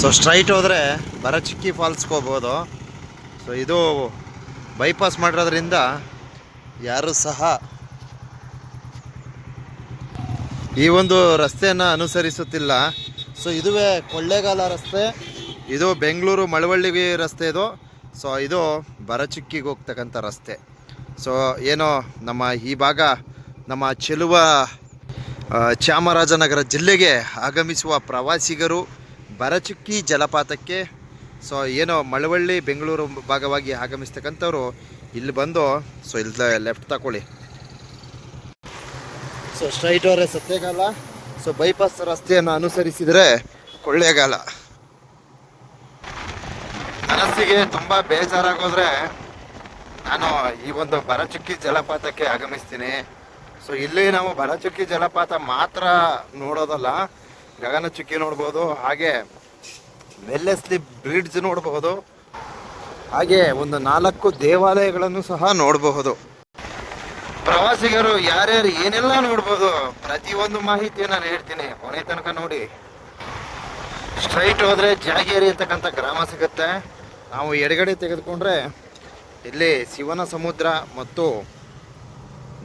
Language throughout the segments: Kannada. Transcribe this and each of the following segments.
ಸೊ ಸ್ಟ್ರೈಟ್ ಹೋದರೆ ಬರಚಿಕ್ಕಿ ಫಾಲ್ಸ್ಗೆ ಹೋಗ್ಬೋದು. ಸೊ ಇದು ಬೈಪಾಸ್ ಮಾಡಿರೋದ್ರಿಂದ ಯಾರು ಸಹ ಈ ಒಂದು ರಸ್ತೆಯನ್ನು ಅನುಸರಿಸುತ್ತಿಲ್ಲ. ಸೊ ಇದುವೇ ಕೊಳ್ಳೇಗಾಲ ರಸ್ತೆ. ಇದು ಬೆಂಗಳೂರು ಮಳವಳ್ಳಿ ರಸ್ತೆ ಇದು. ಸೊ ಇದು ಬರಚಿಕ್ಕಿಗೆ ಹೋಗ್ತಕ್ಕಂಥ ರಸ್ತೆ. ಸೊ ಏನೋ ನಮ್ಮ ಈ ಭಾಗ ನಮ್ಮ ಚೆಲುವ ಚಾಮರಾಜನಗರ ಜಿಲ್ಲೆಗೆ ಆಗಮಿಸುವ ಪ್ರವಾಸಿಗರು ಬರಚುಕ್ಕಿ ಜಲಪಾತಕ್ಕೆ, ಸೊ ಏನೋ ಮಳವಳ್ಳಿ, ಬೆಂಗಳೂರು ಭಾಗವಾಗಿ ಆಗಮಿಸ್ತಕ್ಕಂಥವ್ರು ಇಲ್ಲಿ ಬಂದು, ಸೊ ಇಲ್ಲಿ ಲೆಫ್ಟ್ ತಗೊಳ್ಳಿ ಸೊ ಸ್ಟ್ರೈಟ್ ಅವರೇ ಸತ್ಯಗಾಲ. ಸೊ ಬೈಪಾಸ್ ರಸ್ತೆಯನ್ನು ಅನುಸರಿಸಿದರೆ ಕೊಳ್ಳೇಗಾಲ. ಮನಸ್ಸಿಗೆ ತುಂಬ ಬೇಜಾರಾಗೋದ್ರೆ ನಾನು ಈ ಒಂದು ಬರಚುಕ್ಕಿ ಜಲಪಾತಕ್ಕೆ ಆಗಮಿಸ್ತೀನಿ. ಸೊ ಇಲ್ಲಿ ನಾವು ಬರಚುಕ್ಕಿ ಜಲಪಾತ ಮಾತ್ರ ನೋಡೋದಲ್ಲ. ಗಗನಚುಕ್ಕಿ ನೋಡ್ಬೋದು, ಹಾಗೆ ವೆಲ್ಲೆಸ್ಲಿ ಬ್ರಿಡ್ಜ್ ನೋಡಬಹುದು ಹಾಗೆ ಒಂದು ನಾಲ್ಕು ದೇವಾಲಯಗಳನ್ನು ಸಹ ನೋಡಬಹುದು ಪ್ರವಾಸಿಗರು ಯಾರ್ಯಾರು ಏನೆಲ್ಲ ನೋಡ್ಬೋದು, ಪ್ರತಿಯೊಂದು ಮಾಹಿತಿಯನ್ನು ನಾನು ಹೇಳ್ತೀನಿ. ಕೊನೆ ತನಕ ನೋಡಿ. ಸ್ಟ್ರೈಟ್ ಹೋದ್ರೆ ಜಾಗೇರಿ ಅಂತಕ್ಕಂಥ ಗ್ರಾಮ ಸಿಗುತ್ತೆ. ನಾವು ಎಡಗಡೆ ತೆಗೆದುಕೊಂಡ್ರೆ ಇಲ್ಲಿ ಶಿವನ ಸಮುದ್ರ ಮತ್ತು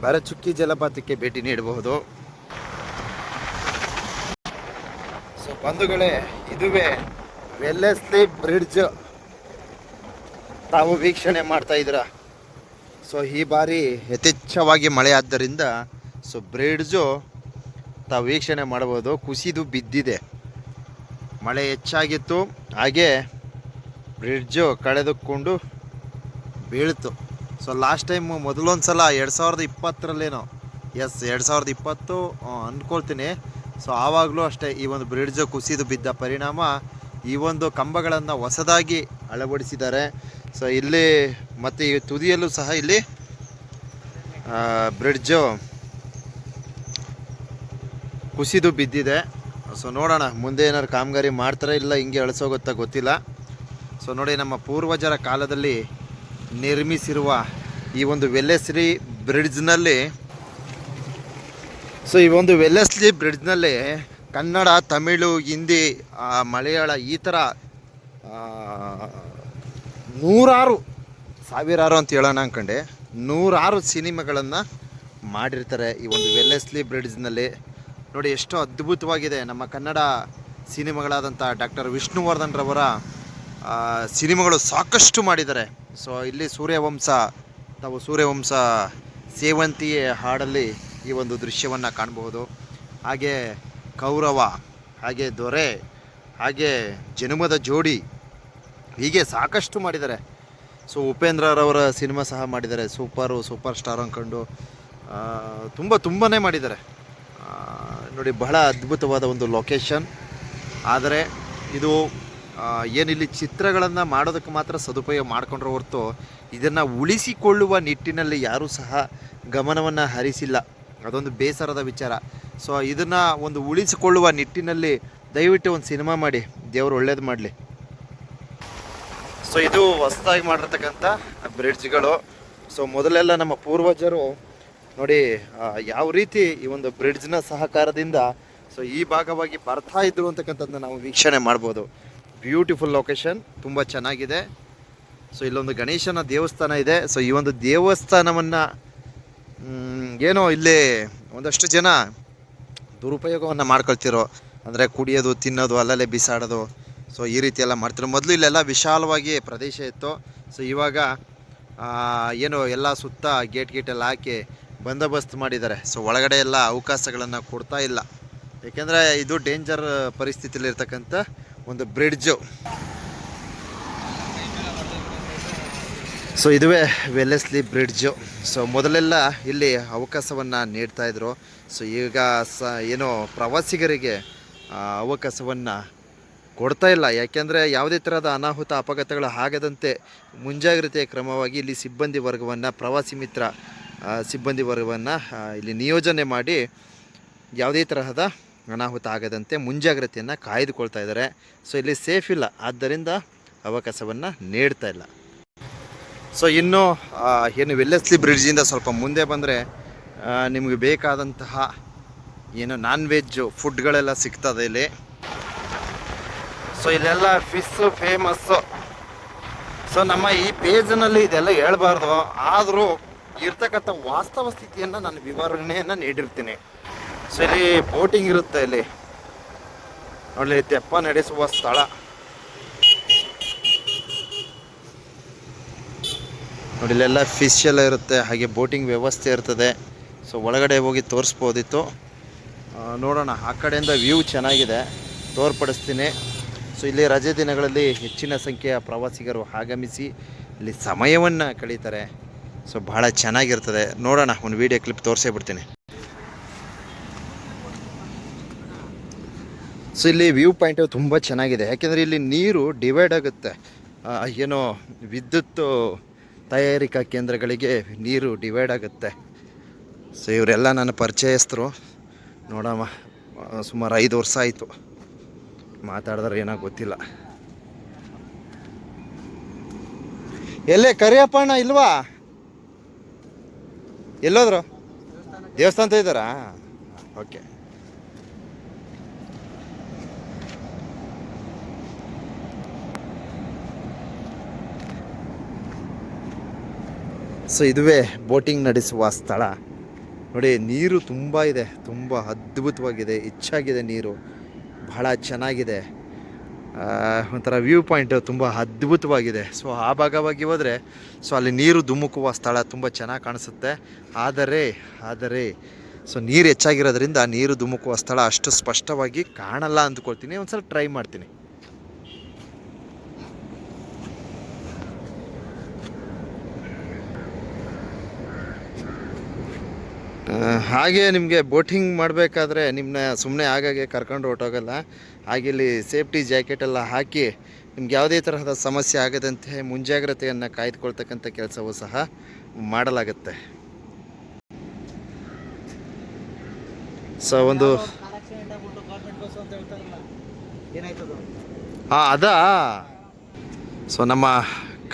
ಬರಚುಕ್ಕಿ ಜಲಪಾತಕ್ಕೆ ಭೇಟಿ ನೀಡಬಹುದು. ಬಂಧುಗಳೇ, ಇದುವೇ ವೆಲ್ಲೆಸ್ಲಿ ಬ್ರಿಡ್ಜ್ ತಾವು ವೀಕ್ಷಣೆ ಮಾಡ್ತಾ ಇದ್ರ ಸೊ ಈ ಬಾರಿ ಯಥೇಚ್ಛವಾಗಿ ಮಳೆ ಆದ್ದರಿಂದ ಸೊ ಬ್ರಿಡ್ಜು ತಾವು ವೀಕ್ಷಣೆ ಮಾಡ್ಬೋದು. ಕುಸಿದು ಬಿದ್ದಿದೆ. ಮಳೆ ಹೆಚ್ಚಾಗಿತ್ತು. ಹಾಗೆ ಬ್ರಿಡ್ಜು ಕಳೆದುಕೊಂಡು ಬೀಳ್ತು. ಸೊ ಲಾಸ್ಟ್ ಟೈಮು ಮೊದಲೊಂದು ಸಲ ಎರಡು ಸಾವಿರದ ಇಪ್ಪತ್ತರಲ್ಲೇನೋ? ಎಸ್ ಎರಡು ಸಾವಿರದ ಇಪ್ಪತ್ತು ಅಂದ್ಕೊಳ್ತೀನಿ ಸೊ ಆವಾಗಲೂ ಅಷ್ಟೇ ಈ ಒಂದು ಬ್ರಿಡ್ಜ್ ಕುಸಿದು ಬಿದ್ದ ಪರಿಣಾಮ ಈ ಒಂದು ಕಂಬಗಳನ್ನು ಹೊಸದಾಗಿ ಅಳವಡಿಸಿದ್ದಾರೆ. ಸೊ ಇಲ್ಲಿ ಮತ್ತು ಈ ತುದಿಯಲ್ಲೂ ಸಹ ಇಲ್ಲಿ ಬ್ರಿಡ್ಜು ಕುಸಿದು ಬಿದ್ದಿದೆ. ಸೊ ನೋಡೋಣ, ಮುಂದೆ ಏನಾದ್ರು ಕಾಮಗಾರಿ ಮಾಡ್ತಾರೆ ಇಲ್ಲ ಹಿಂಗೆ ಅಳಿಸೋಗುತ್ತಾ ಗೊತ್ತಿಲ್ಲ. ಸೊ ನೋಡಿ, ನಮ್ಮ ಪೂರ್ವಜರ ಕಾಲದಲ್ಲಿ ನಿರ್ಮಿಸಿರುವ ಈ ಒಂದು ವೆಲ್ಲೆಸ್ರಿ ಬ್ರಿಡ್ಜ್ನಲ್ಲಿ ಸೊ ಈ ಒಂದು ವೆಲ್ಲೆಸ್ಲಿ ಬ್ರಿಡ್ಜ್ನಲ್ಲಿ ಕನ್ನಡ ತಮಿಳು ಹಿಂದಿ ಮಲಯಾಳ ಈ ಥರ ನೂರಾರು ಸಾವಿರಾರು ಅಂತ ಹೇಳೋಣ ಅಂದ್ಕೊಂಡೆ ನೂರಾರು ಸಿನಿಮಾಗಳನ್ನು ಮಾಡಿರ್ತಾರೆ ಈ ಒಂದು ವೆಲ್ಲೆಸ್ಲಿ ಬ್ರಿಡ್ಜ್ನಲ್ಲಿ ನೋಡಿ ಎಷ್ಟು ಅದ್ಭುತವಾಗಿದೆ. ನಮ್ಮ ಕನ್ನಡ ಸಿನಿಮಾಗಳಾದಂಥ ಡಾಕ್ಟರ್ ವಿಷ್ಣುವರ್ಧನ್ ರವರ ಆ, ಸಿನಿಮಾಗಳು ಸಾಕಷ್ಟು ಮಾಡಿದ್ದಾರೆ. ಸೊ ಇಲ್ಲಿ ಸೂರ್ಯವಂಶ ತಾವು ಸೂರ್ಯವಂಶ ಸೇವಂತಿಯ ಹಾಡಲ್ಲಿ ಈ ಒಂದು ದೃಶ್ಯವನ್ನು ಕಾಣಬಹುದು. ಹಾಗೆ ಕೌರವ, ಹಾಗೆ ದೊರೆ, ಹಾಗೆ ಜನುಮದ ಜೋಡಿ ಹೀಗೆ ಸಾಕಷ್ಟು ಮಾಡಿದ್ದಾರೆ. ಸೊ, ಉಪೇಂದ್ರರವರ ಸಿನಿಮಾ ಸಹ ಮಾಡಿದ್ದಾರೆ. ಸೂಪರು, ಸೂಪರ್ ಸ್ಟಾರ್ ಅಂದ್ಕೊಂಡು ತುಂಬ ತುಂಬಾ ಮಾಡಿದ್ದಾರೆ. ನೋಡಿ, ಬಹಳ ಅದ್ಭುತವಾದ ಒಂದು ಲೊಕೇಶನ್. ಆದರೆ, ಇದು ಏನಿಲ್ಲಿ ಚಿತ್ರಗಳನ್ನು ಮಾಡೋದಕ್ಕೆ ಮಾತ್ರ ಸದುಪಯೋಗ ಮಾಡಿಕೊಂಡ್ರೆ ಹೊರತು ಇದನ್ನು ಉಳಿಸಿಕೊಳ್ಳುವ ನಿಟ್ಟಿನಲ್ಲಿ ಯಾರೂ ಸಹ ಗಮನವನ್ನು ಹರಿಸಿಲ್ಲ. ಅದೊಂದು ಬೇಸರದ ವಿಚಾರ. ಸೊ ಇದನ್ನು ಒಂದು ಉಳಿಸಿಕೊಳ್ಳುವ ನಿಟ್ಟಿನಲ್ಲಿ ದಯವಿಟ್ಟು ಒಂದು ಸಿನಿಮಾ ಮಾಡಿ. ದೇವರು ಒಳ್ಳೇದು ಮಾಡಲಿ. ಸೊ ಇದು ಹೊಸದಾಗಿ ಮಾಡಿರ್ತಕ್ಕಂಥ ಬ್ರಿಡ್ಜ್ಗಳು. ಸೊ ಮೊದಲೆಲ್ಲ ನಮ್ಮ ಪೂರ್ವಜರು ನೋಡಿ ಯಾವ ರೀತಿ ಈ ಒಂದು ಬ್ರಿಡ್ಜ್ನ ಸಹಕಾರದಿಂದ ಸೊ ಈ ಭಾಗವಾಗಿ ಬರ್ತಾ ಇದ್ರು ಅಂತಕ್ಕಂಥದ್ದನ್ನ ನಾವು ವೀಕ್ಷಣೆ ಮಾಡ್ಬೋದು. ಬ್ಯೂಟಿಫುಲ್ ಲೊಕೇಶನ್ ತುಂಬ ಚೆನ್ನಾಗಿದೆ. ಸೊ ಇಲ್ಲೊಂದು ಗಣೇಶನ ದೇವಸ್ಥಾನ ಇದೆ. ಸೊ ಈ ಒಂದು ದೇವಸ್ಥಾನವನ್ನು ಏನೋ ಇಲ್ಲಿ ಒಂದಷ್ಟು ಜನ ದುರುಪಯೋಗವನ್ನು ಮಾಡ್ಕೊಳ್ತಿರೋ, ಅಂದರೆ ಕುಡಿಯೋದು, ತಿನ್ನೋದು, ಅಲ್ಲಲ್ಲೇ ಬಿಸಾಡೋದು ಸೊ ಈ ರೀತಿ ಎಲ್ಲ ಮಾಡ್ತಿರೋ. ಮೊದಲು ಇಲ್ಲೆಲ್ಲ ವಿಶಾಲವಾಗಿ ಪ್ರದೇಶ ಇತ್ತು. ಸೊ ಇವಾಗ ಏನು ಎಲ್ಲ ಸುತ್ತ ಗೇಟ್ ಗೇಟ್ ಎಲ್ಲ ಹಾಕಿ ಬಂದೋಬಸ್ತ್ ಮಾಡಿದ್ದಾರೆ. ಸೊ ಒಳಗಡೆ ಎಲ್ಲ ಅವಕಾಶಗಳನ್ನು ಕೊಡ್ತಾ ಇಲ್ಲ. ಏಕೆಂದರೆ ಇದು ಡೇಂಜರ್ ಪರಿಸ್ಥಿತಿಯಲ್ಲಿ ಇರ್ತಕ್ಕಂಥ ಒಂದು ಬ್ರಿಡ್ಜು ಸೊ ಇದುವೇ ವೆಲ್ಲೆಸ್ಲಿ ಬ್ರಿಡ್ಜು ಸೊ ಮೊದಲೆಲ್ಲ ಇಲ್ಲಿ ಅವಕಾಶವನ್ನು ನೀಡ್ತಾ ಇದ್ರು. ಸೊ ಈಗ ಸ, ಏನೋ ಪ್ರವಾಸಿಗರಿಗೆ ಅವಕಾಶವನ್ನು ಕೊಡ್ತಾ ಇಲ್ಲ. ಯಾಕೆಂದರೆ ಯಾವುದೇ ಥರದ ಅನಾಹುತ, ಅಪಘಾತಗಳು ಆಗದಂತೆ ಮುಂಜಾಗ್ರತೆಯ ಕ್ರಮವಾಗಿ ಇಲ್ಲಿ ಸಿಬ್ಬಂದಿ ವರ್ಗವನ್ನು, ಪ್ರವಾಸಿ ಮಿತ್ರ ಸಿಬ್ಬಂದಿ ವರ್ಗವನ್ನು ಇಲ್ಲಿ ನಿಯೋಜನೆ ಮಾಡಿ ಯಾವುದೇ ತರಹದ ಅನಾಹುತ ಆಗದಂತೆ ಮುಂಜಾಗ್ರತೆಯನ್ನು ಕಾಯ್ದುಕೊಳ್ತಾ ಇದ್ದಾರೆ. ಸೊ ಇಲ್ಲಿ ಸೇಫ್ ಇಲ್ಲ. ಆದ್ದರಿಂದ ಅವಕಾಶವನ್ನು ನೀಡ್ತಾ ಇಲ್ಲ. ಸೊ ಇನ್ನು ಏನು ವೆಲ್ಲೆಸ್ಲಿ ಬ್ರಿಡ್ಜಿಂದ ಸ್ವಲ್ಪ ಮುಂದೆ ಬಂದರೆ ನಿಮಗೆ ಬೇಕಾದಂತಹ ಏನು ನಾನ್ ವೆಜ್ ಫುಡ್ಗಳೆಲ್ಲ ಸಿಗ್ತದೆ ಇಲ್ಲಿ. ಸೊ ಇಲ್ಲೆಲ್ಲ ಫಿಸ್ಸು ಫೇಮಸ್ಸು ಸೊ ನಮ್ಮ ಈ ಪೇಜ್ನಲ್ಲಿ ಇದೆಲ್ಲ ಹೇಳ್ಬಾರ್ದು. ಆದರೂ ಇರ್ತಕ್ಕಂಥ ವಾಸ್ತವ ಸ್ಥಿತಿಯನ್ನು ನಾನು ವಿವರಣೆಯನ್ನು ನೀಡಿರ್ತೀನಿ. ಸೊ ಇಲ್ಲಿ ಬೋಟಿಂಗ್ ಇರುತ್ತೆ ಇಲ್ಲಿ. ನೋಡಿ ತೆಪ್ಪ ನಡೆಸುವ ಸ್ಥಳ. ನೋಡಿ, ಇಲ್ಲೆಲ್ಲ ಫಿಶ್ ಎಲ್ಲ ಇರುತ್ತೆ, ಹಾಗೆ ಬೋಟಿಂಗ್ ವ್ಯವಸ್ಥೆ ಇರ್ತದೆ. ಸೊ ಒಳಗಡೆ ಹೋಗಿ ತೋರಿಸ್ಬೋದಿತ್ತು. ನೋಡೋಣ, ಆ ಕಡೆಯಿಂದ ವ್ಯೂ ಚೆನ್ನಾಗಿದೆ. ತೋರ್ಪಡಿಸ್ತೀನಿ. ಸೊ ಇಲ್ಲಿ ರಜೆ ದಿನಗಳಲ್ಲಿ ಹೆಚ್ಚಿನ ಸಂಖ್ಯೆಯ ಪ್ರವಾಸಿಗರು ಆಗಮಿಸಿ, ಇಲ್ಲಿ ಸಮಯವನ್ನು ಕಳೀತಾರೆ. ಸೊ ಭಾಳ ಚೆನ್ನಾಗಿರ್ತದೆ. ನೋಡೋಣ, ಒಂದು ವಿಡಿಯೋ ಕ್ಲಿಪ್ ತೋರಿಸೇ ಬಿಡ್ತೀನಿ. ಸೊ ಇಲ್ಲಿ ವ್ಯೂ ಪಾಯಿಂಟ್ ತುಂಬ ಚೆನ್ನಾಗಿದೆ. ಯಾಕೆಂದರೆ ಇಲ್ಲಿ ನೀರು ಡಿವೈಡ್ ಆಗುತ್ತೆ. ಏನೋ ವಿದ್ಯುತ್ ತಯಾರಿಕಾ ಕೇಂದ್ರಗಳಿಗೆ ನೀರು ಡಿವೈಡ್ ಆಗುತ್ತೆ. ಸೊ ಇವರೆಲ್ಲ ನನ್ನ ಪರಿಚಯಸ್ಥರು. ನೋಡಮ್ಮ, ಸುಮಾರು ಐದು ವರ್ಷ ಆಯಿತು. ಮಾತಾಡಿದ್ರೆ ಏನೋ ಗೊತ್ತಿಲ್ಲ. ಎಲ್ಲೇ ಕರಿಯಪ್ಪಣ್ಣ ಇಲ್ವಾ? ಎಲ್ಲೋದ್ರು? ದೇವಸ್ಥಾನ ಇದ್ದಾರಾ? ಓಕೆ. ಸೊ ಇದುವೇ ಬೋಟಿಂಗ್ ನಡೆಸುವ ಸ್ಥಳ. ನೋಡಿ, ನೀರು ತುಂಬ ಇದೆ. ತುಂಬ ಅದ್ಭುತವಾಗಿದೆ. ಹೆಚ್ಚಾಗಿದೆ ನೀರು. ಬಹಳ ಚೆನ್ನಾಗಿದೆ. ಒಂಥರ ವ್ಯೂ ಪಾಯಿಂಟ್ ತುಂಬ ಅದ್ಭುತವಾಗಿದೆ. ಸೊ, ಆ ಭಾಗವಾಗಿ ಹೋದರೆ, ಸೊ, ಅಲ್ಲಿ ನೀರು ಧುಮುಕುವ ಸ್ಥಳ ತುಂಬ ಚೆನ್ನಾಗಿ ಕಾಣಿಸುತ್ತೆ. ಆದರೆ ಆದರೆ, ಸೊ, ನೀರು ಹೆಚ್ಚಾಗಿರೋದ್ರಿಂದ ನೀರು ಧುಮುಕುವ ಸ್ಥಳ ಅಷ್ಟು ಸ್ಪಷ್ಟವಾಗಿ ಕಾಣಲ್ಲ ಅಂದ್ಕೊಳ್ತೀನಿ. ಒಂದು ಸಲ ಟ್ರೈ ಮಾಡ್ತೀನಿ. ಹಾಗೆ ನಿಮಗೆ ಬೋಟಿಂಗ್ ಮಾಡಬೇಕಾದ್ರೆ ನಿಮ್ಮನ್ನ ಸುಮ್ಮನೆ ಆಗಾಗೆ ಕರ್ಕೊಂಡು ಹೊರಟೋಗಲ್ಲ. ಹಾಗೆ ಇಲ್ಲಿ ಸೇಫ್ಟಿ ಜಾಕೆಟ್ ಎಲ್ಲ ಹಾಕಿ ನಿಮ್ಗೆ ಯಾವುದೇ ತರಹದ ಸಮಸ್ಯೆ ಆಗದಂತೆ ಮುಂಜಾಗ್ರತೆಯನ್ನು ಕಾಯ್ದುಕೊಳ್ತಕ್ಕಂಥ ಕೆಲಸವೂ ಸಹ ಮಾಡಲಾಗುತ್ತೆ. ಸೊ ಒಂದು ಹಾಂ, ಅದ? ಸೊ ನಮ್ಮ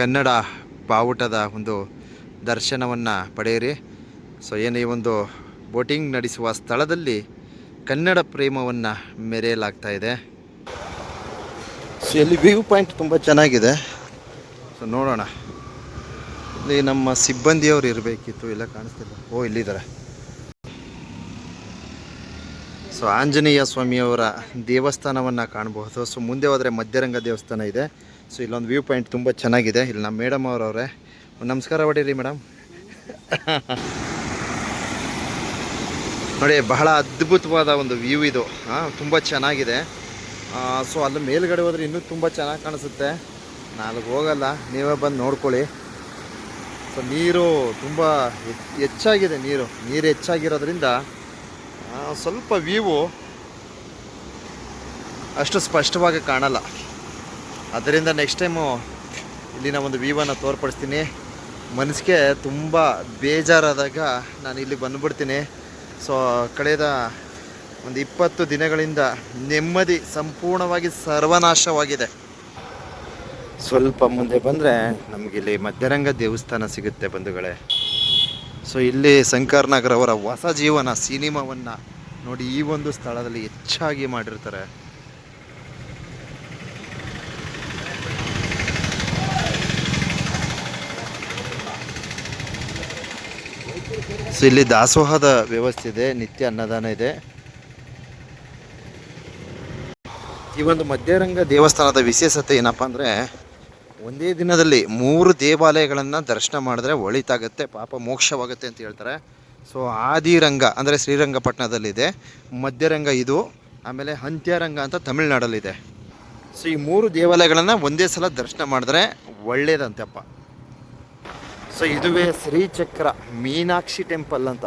ಕನ್ನಡ ಬಾವುಟದ ಒಂದು ದರ್ಶನವನ್ನು ಪಡೆಯಿರಿ. ಸೊ ಏನು ಈ ಒಂದು ಬೋಟಿಂಗ್ ನಡೆಸುವ ಸ್ಥಳದಲ್ಲಿ ಕನ್ನಡ ಪ್ರೇಮವನ್ನು ಮೆರೆಯಲಾಗ್ತಾ ಇದೆ. ಸೊ ಇಲ್ಲಿ ವ್ಯೂ ಪಾಯಿಂಟ್ ತುಂಬ ಚೆನ್ನಾಗಿದೆ. ಸೊ ನೋಡೋಣ. ಇಲ್ಲಿ ನಮ್ಮ ಸಿಬ್ಬಂದಿಯವರು ಇರಬೇಕಿತ್ತು. ಎಲ್ಲ ಕಾಣಿಸ್ತಿಲ್ಲ. ಓ ಇಲ್ಲಿದ್ದಾರೆ. ಸೊ ಆಂಜನೇಯ ಸ್ವಾಮಿಯವರ ದೇವಸ್ಥಾನವನ್ನು ಕಾಣಬಹುದು. ಸೊ ಮುಂದೆ ಹೋದರೆ ಮಧ್ಯರಂಗ ದೇವಸ್ಥಾನ ಇದೆ. ಸೊ ಇಲ್ಲೊಂದು ವ್ಯೂ ಪಾಯಿಂಟ್ ತುಂಬ ಚೆನ್ನಾಗಿದೆ. ಇಲ್ಲಿ ನಮ್ಮ ಮೇಡಮ್ ಅವರವರೇ. ನಮಸ್ಕಾರ ಹೊಡೀರಿ ಮೇಡಮ್. ನೋಡಿ, ಬಹಳ ಅದ್ಭುತವಾದ ಒಂದು ವ್ಯೂ ಇದು. ತುಂಬ ಚೆನ್ನಾಗಿದೆ. ಸೊ, ಅಲ್ಲಿ ಮೇಲ್ಗಡೆ ಹೋದ್ರೆ ಇನ್ನೂ ತುಂಬ ಚೆನ್ನಾಗಿ ಕಾಣಿಸುತ್ತೆ. ನಾನು ಹೋಗಲ್ಲ, ನೀವೇ ಬಂದು ನೋಡ್ಕೊಳ್ಳಿ. ಸೊ, ನೀರು ತುಂಬ ಹೆಚ್ಚಾಗಿದೆ ನೀರು. ನೀರು ಹೆಚ್ಚಾಗಿರೋದ್ರಿಂದ ಸ್ವಲ್ಪ ವ್ಯೂವು ಅಷ್ಟು ಸ್ಪಷ್ಟವಾಗಿ ಕಾಣಲ್ಲ. ಅದರಿಂದ ನೆಕ್ಸ್ಟ್ ಟೈಮು ಇಲ್ಲಿನ ಒಂದು ವ್ಯೂವನ್ನು ತೋರ್ಪಡಿಸ್ತೀನಿ. ಮನಸ್ಸಿಗೆ ತುಂಬ ಬೇಜಾರಾದಾಗ ನಾನು ಇಲ್ಲಿ ಬಂದುಬಿಡ್ತೀನಿ. ಸೊ, ಕಳೆದ ಒಂದು ಇಪ್ಪತ್ತು ದಿನಗಳಿಂದ ನೆಮ್ಮದಿ ಸಂಪೂರ್ಣವಾಗಿ ಸರ್ವನಾಶವಾಗಿದೆ. ಸ್ವಲ್ಪ ಮುಂದೆ ಬಂದರೆ ನಮಗಿಲ್ಲಿ ಮಧ್ಯರಂಗ ದೇವಸ್ಥಾನ ಸಿಗುತ್ತೆ ಬಂಧುಗಳೇ. ಸೊ, ಇಲ್ಲಿ ಶಂಕರ್ ನಾಗರ್ ಅವರ ಹೊಸ ಜೀವನ ಸಿನಿಮಾವನ್ನು ನೋಡಿ ಈ ಒಂದು ಸ್ಥಳದಲ್ಲಿ ಹೆಚ್ಚಾಗಿ ಮಾಡಿರ್ತಾರೆ. ಸೊ ಇಲ್ಲಿ ದಾಸೋಹದ ವ್ಯವಸ್ಥೆ ಇದೆ, ನಿತ್ಯ ಅನ್ನದಾನ ಇದೆ. ಈ ಒಂದು ಮಧ್ಯರಂಗ ದೇವಸ್ಥಾನದ ವಿಶೇಷತೆ ಏನಪ್ಪ ಅಂದರೆ, ಒಂದೇ ದಿನದಲ್ಲಿ ಮೂರು ದೇವಾಲಯಗಳನ್ನು ದರ್ಶನ ಮಾಡಿದ್ರೆ ಒಳಿತಾಗುತ್ತೆ, ಪಾಪ ಮೋಕ್ಷವಾಗುತ್ತೆ ಅಂತ ಹೇಳ್ತಾರೆ. ಸೊ ಆದಿರಂಗ ಅಂದರೆ ಶ್ರೀರಂಗಪಟ್ಟಣದಲ್ಲಿದೆ, ಮಧ್ಯರಂಗ ಇದು, ಆಮೇಲೆ ಅಂತ್ಯರಂಗ ಅಂತ ತಮಿಳ್ನಾಡಲ್ಲಿದೆ. ಸೊ ಈ ಮೂರು ದೇವಾಲಯಗಳನ್ನು ಒಂದೇ ಸಲ ದರ್ಶನ ಮಾಡಿದ್ರೆ ಒಳ್ಳೇದಂತೆಪ್ಪ ಸೊ ಇದುವೇ ಶ್ರೀಚಕ್ರ ಮೀನಾಕ್ಷಿ ಟೆಂಪಲ್ ಅಂತ.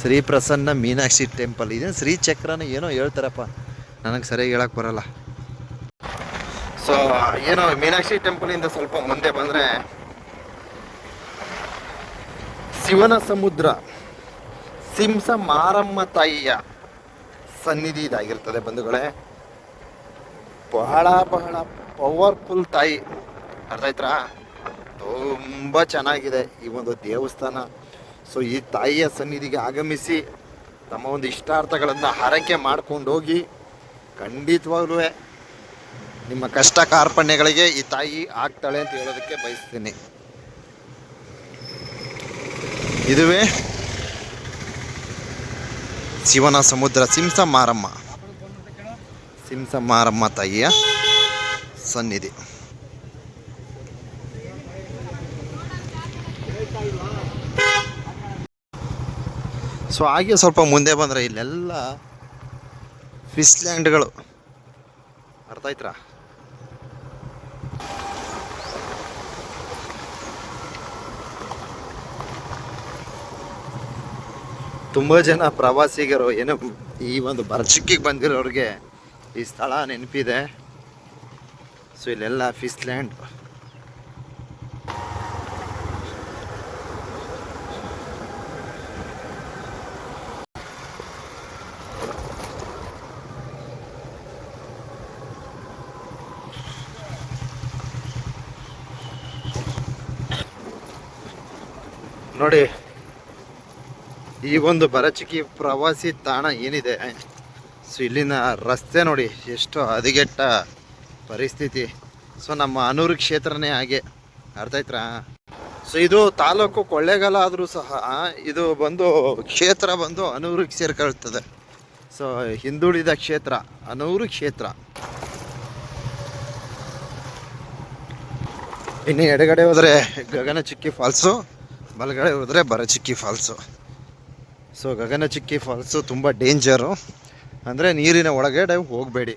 ಶ್ರೀ ಪ್ರಸನ್ನ ಮೀನಾಕ್ಷಿ ಟೆಂಪಲ್. ಇದೇನು ಶ್ರೀಚಕ್ರನ ಏನೋ ಹೇಳ್ತಾರಪ್ಪ. ನನಗೆ ಸರಿಯಾಗಿ ಹೇಳಕ್ ಬರಲ್ಲ. ಸೊ, ಏನೋ ಮೀನಾಕ್ಷಿ ಟೆಂಪಲಿಂದ ಸ್ವಲ್ಪ ಮುಂದೆ ಬಂದರೆ ಶಿವನ ಸಮುದ್ರ ಸಿಂಸ ಮಾರಮ್ಮ ತಾಯಿಯ ಸನ್ನಿಧಿ ಇದಾಗಿರ್ತದೆ ಬಂಧುಗಳೇ. ಬಹಳ ಬಹಳ ಪವರ್ಫುಲ್ ತಾಯಿ. ಅರ್ಥ ಆಯ್ತಾ? ತುಂಬ ಚೆನ್ನಾಗಿದೆ ಈ ಒಂದು ದೇವಸ್ಥಾನ. ಸೊ ಈ ತಾಯಿಯ ಸನ್ನಿಧಿಗೆ ಆಗಮಿಸಿ ತಮ್ಮ ಒಂದು ಇಷ್ಟಾರ್ಥಗಳನ್ನು ಹರಕೆ ಮಾಡ್ಕೊಂಡು ಹೋಗಿ ಖಂಡಿತವಾಗ್ಲೂ ನಿಮ್ಮ ಕಷ್ಟ ಕಾರ್ಪಣ್ಯಗಳಿಗೆ ಈ ತಾಯಿ ಆಗ್ತಾಳೆ ಅಂತ ಹೇಳೋದಕ್ಕೆ ಬಯಸ್ತೀನಿ. ಇದುವೇ ಶಿವನ ಸಮುದ್ರ ಸಿಂಸ ಮಾರಮ್ಮ. ಸಿಂಸ ಮಾರಮ್ಮ ತಾಯಿಯ ಸನ್ನಿಧಿ. ಸೊ ಹಾಗೆ ಸ್ವಲ್ಪ ಮುಂದೆ ಬಂದರೆ ಇಲ್ಲೆಲ್ಲ ಫಿಶ್ ಲ್ಯಾಂಡ್ಗಳು ಅರ್ಥ ಆಯ್ತಾ ತುಂಬ ಜನ ಪ್ರವಾಸಿಗರು ಏನೋ ಈ ಒಂದು ಬರ್ಚಿಕ್ಕಿಗೆ ಬಂದಿರೋರಿಗೆ ಈ ಸ್ಥಳ ನೆನಪಿದೆ. ಸೊ ಇಲ್ಲೆಲ್ಲ ಫಿಸ್ಲ್ಯಾಂಡ್ ನೋಡಿ ಈ ಒಂದು ಬರಚಿಕಿ ಪ್ರವಾಸಿ ತಾಣ ಏನಿದೆ? ಸೊ ಇಲ್ಲಿನ ರಸ್ತೆ ನೋಡಿ, ಎಷ್ಟು ಹದಗೆಟ್ಟ ಪರಿಸ್ಥಿತಿ. ಸೊ ನಮ್ಮ ಅನೂರು ಕ್ಷೇತ್ರನೇ ಹಾಗೆ. ಅರ್ಥ ಸೊ ಇದು ತಾಲೂಕು ಕೊಳ್ಳೇಗಾಲ ಆದರೂ ಸಹ ಇದು ಬಂದು ಕ್ಷೇತ್ರ ಬಂದು ಅನೂರಿಗೆ ಸೇರ್ಕೊಳ್ತದೆ ಸೊ ಹಿಂದುಳಿದ ಕ್ಷೇತ್ರ, ಅನೂರು ಕ್ಷೇತ್ರ. ಇನ್ನು ಎಡಗಡೆ ಹೋದರೆ ಗಗನಚುಕ್ಕಿ ಫಾಲ್ಸು, ಬಲಗಡೆ ಹೋದರೆ Barachukki falls. So Gaganachukki falls ತುಂಬ ಡೇಂಜರು. ಅಂದರೆ ನೀರಿನ ಒಳಗಡೆ ಹೋಗಬೇಡಿ.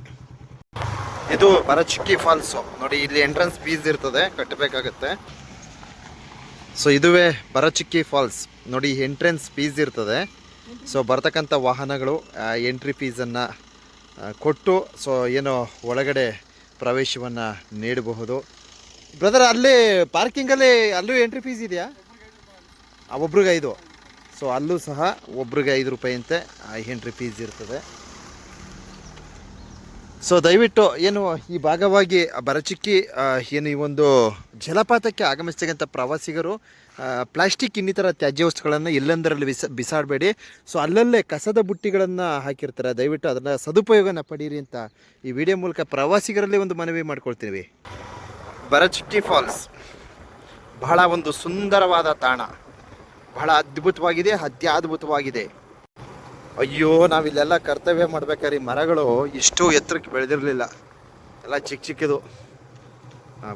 ಇದು ಬರಚಿಕ್ಕಿ ಫಾಲ್ಸು. ನೋಡಿ, ಇಲ್ಲಿ ಎಂಟ್ರೆನ್ಸ್ ಫೀಸ್ ಇರ್ತದೆ ಕಟ್ಟಬೇಕಾಗತ್ತೆ ಸೊ ಇದುವೇ ಬರಚಿಕ್ಕಿ ಫಾಲ್ಸ್. ನೋಡಿ ಎಂಟ್ರೆನ್ಸ್ ಫೀಸ್ ಇರ್ತದೆ. ಸೊ ಬರ್ತಕ್ಕಂಥ ವಾಹನಗಳು ಎಂಟ್ರಿ ಫೀಸನ್ನು ಕೊಟ್ಟು ಸೊ ಏನೋ ಒಳಗಡೆ ಪ್ರವೇಶವನ್ನು ನೀಡಬಹುದು. ಬ್ರದರ್ ಅಲ್ಲಿ ಪಾರ್ಕಿಂಗಲ್ಲಿ ಅಲ್ಲೂ ಎಂಟ್ರಿ ಫೀಸ್ ಇದೆಯಾ? ಒಬ್ರಿಗೆ ಐದು ಸೊ ಅಲ್ಲೂ ಸಹ ಒಬ್ರಿಗೆ ಐದು ರೂಪಾಯಿಯಂತೆ ಎಂಟ್ರಿ ಫೀಸ್ ಇರ್ತದೆ. ಸೊ ದಯವಿಟ್ಟು ಏನು ಈ ಭಾಗವಾಗಿ ಬರಚಿಕ್ಕಿ ಏನು ಈ ಒಂದು ಜಲಪಾತಕ್ಕೆ ಆಗಮಿಸ್ತಕ್ಕಂಥ ಪ್ರವಾಸಿಗರು ಪ್ಲಾಸ್ಟಿಕ್ ಇನ್ನಿತರ ತ್ಯಾಜ್ಯ ವಸ್ತುಗಳನ್ನು ಎಲ್ಲೆಂದರಲ್ಲಿ ಬಿಸ, ಬಿಸಾಡಬೇಡಿ. ಸೊ ಅಲ್ಲಲ್ಲೇ ಕಸದ ಬುಟ್ಟಿಗಳನ್ನು ಹಾಕಿರ್ತಾರೆ. ದಯವಿಟ್ಟು ಅದನ್ನು ಸದುಪಯೋಗನ ಪಡೀರಿ ಅಂತ ಈ ವಿಡಿಯೋ ಮೂಲಕ ಪ್ರವಾಸಿಗರಲ್ಲಿ ಒಂದು ಮನವಿ ಮಾಡ್ಕೊಳ್ತೀವಿ. ಬರಚಿಕ್ಕಿ ಫಾಲ್ಸ್ ಬಹಳ ಒಂದು ಸುಂದರವಾದ ತಾಣ. ಬಹಳ ಅದ್ಭುತವಾಗಿದೆ, ಅತ್ಯದ್ಭುತವಾಗಿದೆ. ಅಯ್ಯೋ, ನಾವಿಲ್ಲೆಲ್ಲ ಕರ್ತವ್ಯ ಮಾಡ್ಬೇಕಾದ್ರೆ ಈ ಮರಗಳು? ಇಷ್ಟು ಎತ್ತರಕ್ಕೆ ಬೆಳೆದಿರಲಿಲ್ಲ. ಎಲ್ಲ ಚಿಕ್ಕ ಚಿಕ್ಕದು.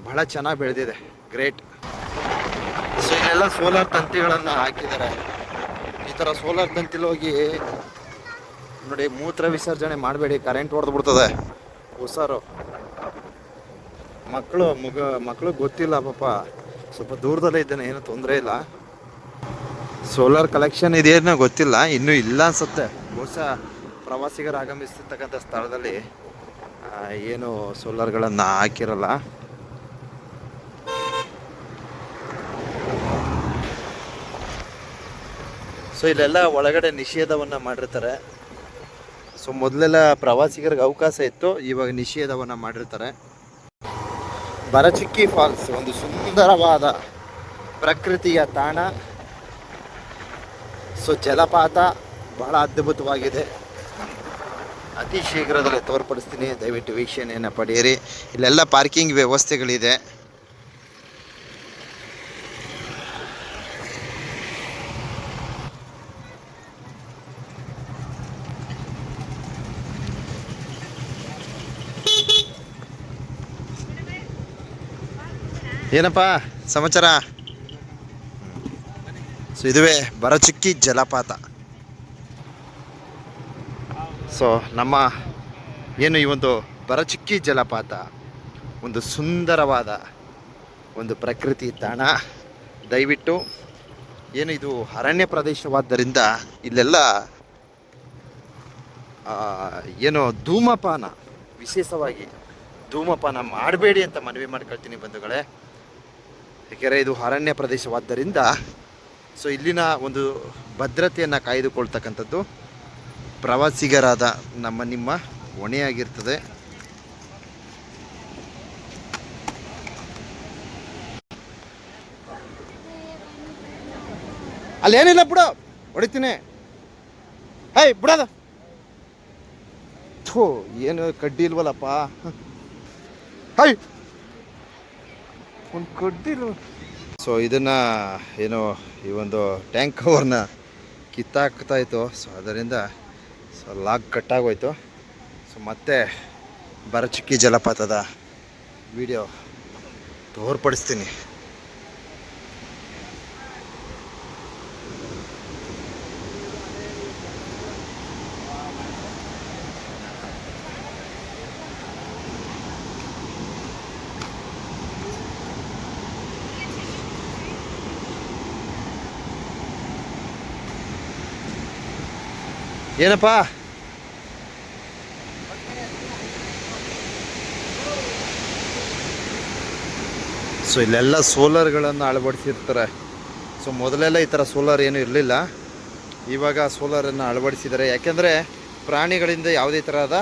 ಬಹಳ ಚೆನ್ನಾಗಿ ಬೆಳೆದಿದೆ. ಗ್ರೇಟ್. ಸೊ ಇಲ್ಲೆಲ್ಲ ಸೋಲಾರ್ ತಂತಿಗಳನ್ನು ಹಾಕಿದ್ದಾರೆ. ಈ ಥರ ಸೋಲಾರ್ ತಂತಿಲಿ ಹೋಗಿ ನೋಡಿ, ಮೂತ್ರ ವಿಸರ್ಜನೆ ಮಾಡಬೇಡಿ. ಕರೆಂಟ್ ಹೊಡೆದು ಬಿಡ್ತದೆ. ಹುಷಾರು. ಮಕ್ಕಳು ಮಗ ಮಕ್ಕಳು ಗೊತ್ತಿಲ್ಲ ಪಾಪ. ಸ್ವಲ್ಪ ದೂರದಲ್ಲೇ ಇದ್ದಾನೆ, ಏನೂ ತೊಂದರೆ ಇಲ್ಲ. ಸೋಲಾರ್ ಕಲೆಕ್ಷನ್ ಇದೆಯೇನೋ ಗೊತ್ತಿಲ್ಲ, ಇನ್ನೂ ಇಲ್ಲ ಅನ್ಸುತ್ತೆ. ಬಹುಶಃ ಪ್ರವಾಸಿಗರು ಆಗಮಿಸಿರ್ತಕ್ಕಂಥ ಸ್ಥಳದಲ್ಲಿ ಏನು ಏನು ಸೋಲಾರ್ಗಳನ್ನು ಹಾಕಿರಲ್ಲ. ಸೊ ಇಲ್ಲೆಲ್ಲ ಒಳಗಡೆ ನಿಷೇಧವನ್ನು ಮಾಡಿರ್ತಾರೆ. ಸೊ ಮೊದಲೆಲ್ಲ ಪ್ರವಾಸಿಗರಿಗೆ ಅವಕಾಶ ಇತ್ತು, ಇವಾಗ ನಿಷೇಧವನ್ನು ಮಾಡಿರ್ತಾರೆ. ಬರಚಿಕ್ಕಿ ಫಾಲ್ಸ್, ಒಂದು ಸುಂದರವಾದ ಪ್ರಕೃತಿಯ ತಾಣ. ಸೊ ಜಲಪಾತ ಬಹಳ ಅದ್ಭುತವಾಗಿದೆ. ಅತಿ ಶೀಘ್ರದಲ್ಲೇ ತೋರ್ಪಡಿಸ್ತೀನಿ. ದಯವಿಟ್ಟು ವೀಕ್ಷಣೆಯನ್ನು ಪಡೆಯಿರಿ. ಇಲ್ಲೆಲ್ಲ ಪಾರ್ಕಿಂಗ್ ವ್ಯವಸ್ಥೆಗಳಿದೆ. ಏನಪ್ಪ ಸಮಾಚಾರ? ಸೊ ಇದುವೇ ಬರಚುಕ್ಕಿ ಜಲಪಾತ. ಸೊ ನಮ್ಮ ಏನು ಈ ಒಂದು ಬರಚುಕ್ಕಿ ಜಲಪಾತ, ಒಂದು ಸುಂದರವಾದ ಒಂದು ಪ್ರಕೃತಿ ತಾಣ. ದಯವಿಟ್ಟು ಏನು ಇದು ಅರಣ್ಯ ಪ್ರದೇಶವಾದ್ದರಿಂದ ಇಲ್ಲೆಲ್ಲ ಏನು ಧೂಮಪಾನ, ವಿಶೇಷವಾಗಿ ಧೂಮಪಾನ ಮಾಡಬೇಡಿ ಅಂತ ಮನವಿ ಮಾಡ್ಕೊಳ್ತೀನಿ ಬಂಧುಗಳೇ. ಏಕೆಂದರೆ ಇದು ಅರಣ್ಯ ಪ್ರದೇಶವಾದ್ದರಿಂದ ಸೊ ಇಲ್ಲಿನ ಒಂದು ಭದ್ರತೆಯನ್ನು ಕಾಯ್ದುಕೊಳ್ತಕ್ಕಂಥದ್ದು ಪ್ರವಾಸಿಗರಾದ ನಮ್ಮ ನಿಮ್ಮ ಹೊಣೆಯಾಗಿರ್ತದೆ. ಅಲ್ಲೇನಿಲ್ಲ ಬಿಡು, ಹೊಡಿತೀನಿ. ಹೇಯ್, ಬಿಡೋದು. ಥೂ, ಏನು ಕಡ್ಡಿ ಇಲ್ವಲ್ಲಪ್ಪ. ಹೈ ಒಂದು ಕಡ್ಡಿ ಇಲ್ವ? ಸೊ ಇದನ್ನು, ಏನು, ಈ ಒಂದು ಟ್ಯಾಂಕ್ ಕವರ್ನ ಕಿತ್ತಾಕ್ತಾ ಇತ್ತು. ಸೊ ಅದರಿಂದ ಸೊ ಲಾಗ್ ಕಟ್ಟಾಗೋಯ್ತು ಸೊ ಮತ್ತೆ ಬರಚುಕ್ಕಿ ಜಲಪಾತದ ವಿಡಿಯೋ ತೋರ್ಪಡಿಸ್ತೀನಿ. ಏನಪ್ಪ? ಸೊ ಇಲ್ಲೆಲ್ಲ ಸೋಲಾರ್ಗಳನ್ನು ಅಳವಡಿಸಿರ್ತಾರೆ. ಸೊ ಮೊದಲೆಲ್ಲ ಈ ಥರ ಸೋಲಾರ್ ಏನೂ ಇರಲಿಲ್ಲ. ಇವಾಗ ಸೋಲಾರನ್ನು ಅಳವಡಿಸಿದ್ದಾರೆ. ಯಾಕೆಂದರೆ ಪ್ರಾಣಿಗಳಿಂದ ಯಾವುದೇ ಥರದ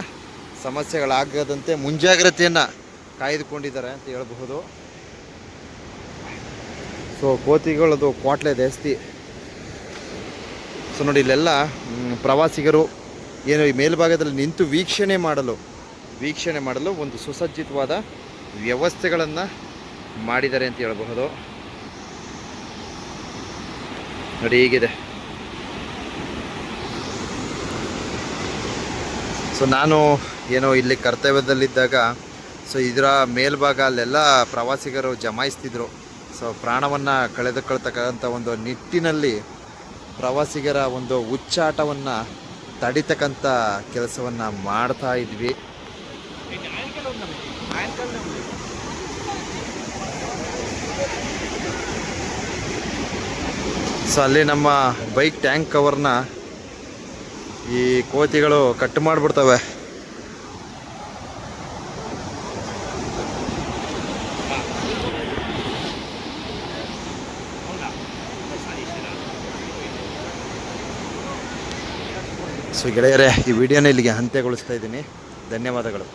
ಸಮಸ್ಯೆಗಳಾಗದಂತೆ ಮುಂಜಾಗ್ರತೆಯನ್ನು ಕಾಯ್ದುಕೊಂಡಿದ್ದಾರೆ ಅಂತ ಹೇಳ್ಬಹುದು. ಸೊ ಕೋತಿಗಳದು ಕ್ವಾಟ್ಲೆ ಜಾಸ್ತಿ. ಸೊ ನೋಡಿ, ಇಲ್ಲೆಲ್ಲ ಪ್ರವಾಸಿಗರು ಏನು ಈ ಮೇಲ್ಭಾಗದಲ್ಲಿ ನಿಂತು ವೀಕ್ಷಣೆ ಮಾಡಲು ವೀಕ್ಷಣೆ ಮಾಡಲು ಒಂದು ಸುಸಜ್ಜಿತವಾದ ವ್ಯವಸ್ಥೆಗಳನ್ನು ಮಾಡಿದ್ದಾರೆ ಅಂತ ಹೇಳಬಹುದು. ನೋಡಿ, ಹೀಗಿದೆ. ಸೊ ನಾನು ಏನೋ ಇಲ್ಲಿ ಕರ್ತವ್ಯದಲ್ಲಿದ್ದಾಗ, ಸೊ ಇದರ ಮೇಲ್ಭಾಗ ಅಲ್ಲೆಲ್ಲ ಪ್ರವಾಸಿಗರು ಜಮಾಯಿಸ್ತಿದ್ರು. ಸೊ ಪ್ರಾಣವನ್ನು ಕಳೆದುಕೊಳ್ತಕ್ಕಂಥ ಒಂದು ನಿಟ್ಟಿನಲ್ಲಿ ಪ್ರವಾಸಿಗರ ಒಂದು ಹುಚ್ಚಾಟವನ್ನು ತಡಿತಕ್ಕಂಥ ಕೆಲಸವನ್ನು ಮಾಡ್ತಾ ಇದ್ವಿ. ಸೊ ಅಲ್ಲಿ ನಮ್ಮ ಬೈಕ್ ಟ್ಯಾಂಕ್ ಕವರ್ನ ಈ ಕೋತಿಗಳು ಕಟ್ ಮಾಡಿಬಿಡ್ತವೆ. ಸೊ ಗೆಳೆಯರೇ ಈ ವಿಡಿಯೋನ ಇಲ್ಲಿಗೆ ಅಂತ್ಯಗೊಳಿಸ್ತಾ ಇದ್ದೀನಿ. ಧನ್ಯವಾದಗಳು.